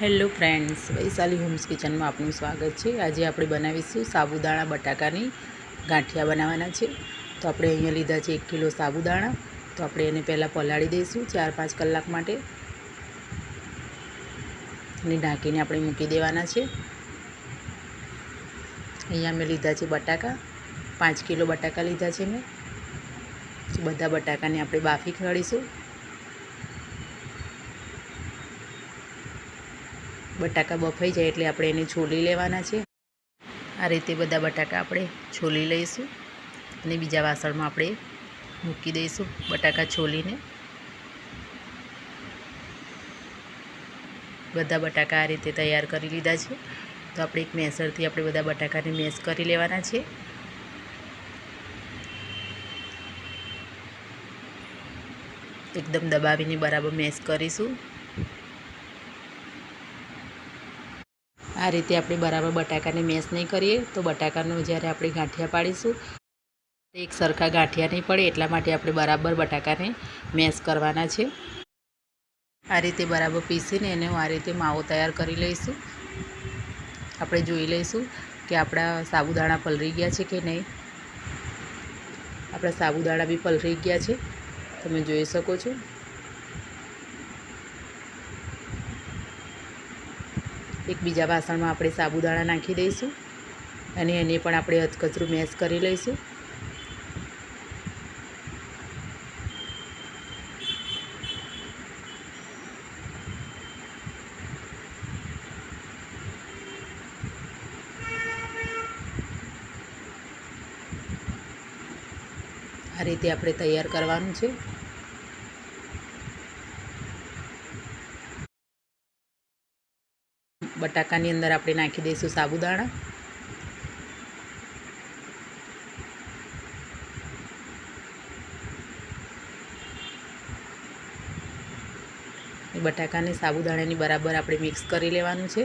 Hello friends, Vaishali homes કિચનમાં આપનું સ્વાગત છે. આજે આપણે બનાવીશું સાબુદાણા બટાકાની ગાંઠિયા બનાવવાના છે. તો આપણે અહીંયા લીધા છે એક કિલો સાબુદાણા. તો આપણે એને પહેલાં પલાળી દઈશું ચાર પાંચ કલાક માટે. અને ઢાંકીને આપણે મૂકી દેવાના છે. અહીંયા મેં લીધા છે બટાકા. પાંચ કિલો બટાકા લીધા છે મેં. બધા બટાકાને આપણે બાફી કાઢીશું. બટાકા બફાઈ જાય એટલે આપણે એને છોલી લેવાના છે. આ રીતે બધા બટાકા આપણે છોલી લઈશું અને બીજા વાસણમાં આપણે મૂકી દઈશું બટાકા છોલીને. બધા બટાકા આ રીતે તૈયાર કરી લીધા છે. તો આપણે એક મેસરથી આપણે બધા બટાકાને મેસ કરી લેવાના છે. એકદમ દબાવીને બરાબર મેસ કરીશું. આ રીતે આપણે બરાબર બટાકાને મેશ નહીં કરીએ, તો બટાકાનું જ્યારે આપણે ગાંઠિયા પાડીશું એક સરખા ગાંઠિયા નહીં પડે, એટલા માટે આપણે બરાબર બટાકાને મેશ કરવાના છે. આ રીતે બરાબર પીસીને એને આ રીતે માવો તૈયાર કરી લઈશું. આપણે જોઈ લઈશું કે આપણા સાબુદાણા પલરી ગયા છે કે નહીં. આપણા સાબુદાણા બી પલરી ગયા છે. તમે જોઈ શકો છો. એક બીજા વાસણમાં આપણે સાબુદાણા નાખી દઈશું અને એને પણ આપણે અધકચરું મેશ કરી લઈશું. આ રીતે આપણે તૈયાર કરવાનું છે. બટાકાની અંદર આપણે નાખી દઈશું સાબુદાણા. બટાકાને સાબુદાણાની બરાબર આપણે મિક્સ કરી લેવાનું છે.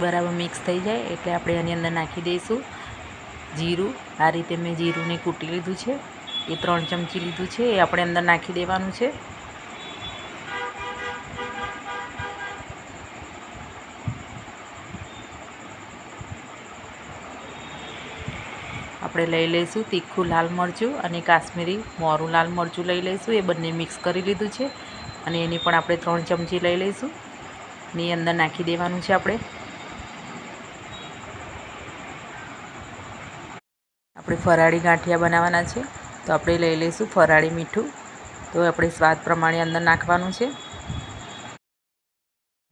બરાબર મિક્સ થઈ જાય એટલે આપણે એની અંદર નાખી દઈશું. જીરું, આ રીતે મેં જીરુંને કૂટી લીધું છે. એ ત્રણ ચમચી લીધું છે, એ આપણે અંદર નાખી દેવાનું છે. આપણે લઈ લઈશું તીખું લાલ મરચું અને કાશ્મીરી મોરું લાલ મરચું લઈ લઈશું, એ બંને મિક્સ કરી લીધું છે. અને એની પણ આપણે ત્રણ ચમચી લઈ લઈશું. એની અંદર નાખી દેવાનું છે આપણે. આપણે ફરાળી ગાંઠિયા બનાવવાના છે. તો આપણે લઈ લઈશું ફરાળી મીઠું. તો આપણે સ્વાદ પ્રમાણે અંદર નાખવાનું છે.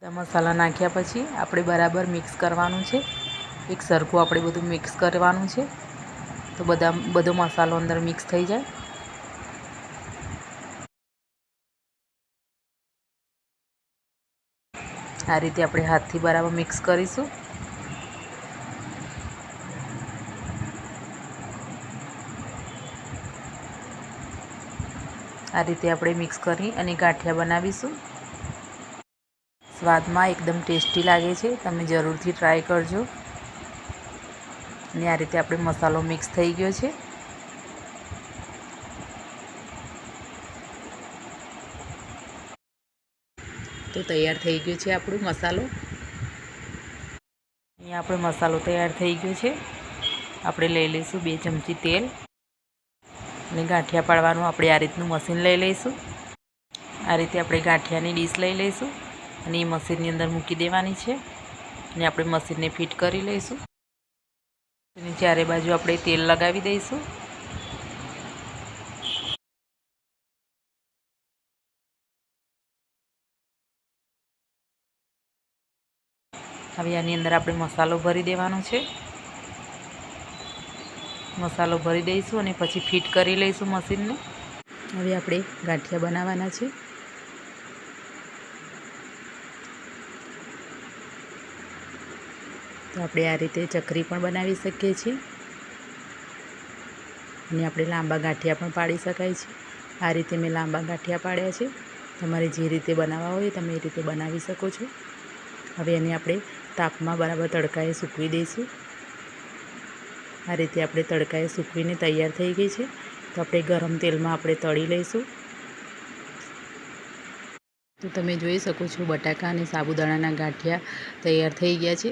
મસાલા નાખ્યા પછી આપણે બરાબર મિક્સ કરવાનું છે. એક સરખું આપણે બધું મિક્સ કરવાનું છે. તો બધા, બધો મસાલો અંદર મિક્સ થઈ જાય. આ રીતે આપણે હાથથી બરાબર મિક્સ કરીશું. આ રીતે આપણે મિક્સ કરી અને ગાંઠિયા બનાવીશું. સ્વાદમાં એકદમ ટેસ્ટી લાગે છે. તમે જરૂરથી ટ્રાય કરજો. અને આ રીતે આપણે મસાલો મિક્સ થઈ ગયો છે. તો તૈયાર થઈ ગયો છે આપણો મસાલો. અહીંયા આપણો મસાલો તૈયાર થઈ ગયો છે. આપણે લઈ લઈશું બે ચમચી તેલ. અને ગાંઠિયા પાડવાનું આપણે આ રીતનું મશીન લઈ લઈશું. આ રીતે આપણે ગાંઠિયાની ડીશ લઈ લઈશું અને એ મશીનની અંદર મૂકી દેવાની છે અને આપણે મશીનને ફિટ કરી લઈશું. અને ચારે બાજુ આપણે તેલ લગાવી દઈશું. હવે આની અંદર આપણે મસાલો ભરી દેવાનો છે. મસાલો ભરી દઈશું અને પછી ફિટ કરી લઈશું મશીનને. હવે આપણે ગાંઠિયા બનાવવાના છે. તો આપણે આ રીતે ચકરી પણ બનાવી શકીએ છીએ. અને આપણે લાંબા ગાંઠિયા પણ પાડી શકાય છે. આ રીતે મેં લાંબા ગાંઠિયા પાડ્યા છે. તમારે જે રીતે બનાવવા હોય તમે એ રીતે બનાવી શકો છો. હવે એને આપણે તાપમાં બરાબર તડકાએ સૂકવી દઈશું. આ રીતે આપણે તડકાએ સૂકવીને તૈયાર થઈ ગઈ છે. તો આપણે ગરમ તેલમાં આપણે તળી લઈશું. તો તમે જોઈ શકો છો બટાકા અને સાબુદાણાના ગાંઠિયા તૈયાર થઈ ગયા છે.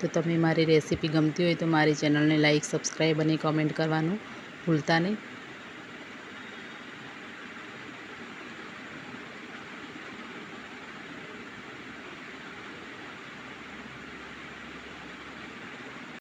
તો તમે મારી રેસીપી ગમતી હોય તો મારી ચેનલને લાઇક સબસ્ક્રાઈબ અને કોમેન્ટ કરવાનું ભૂલતા નહીં.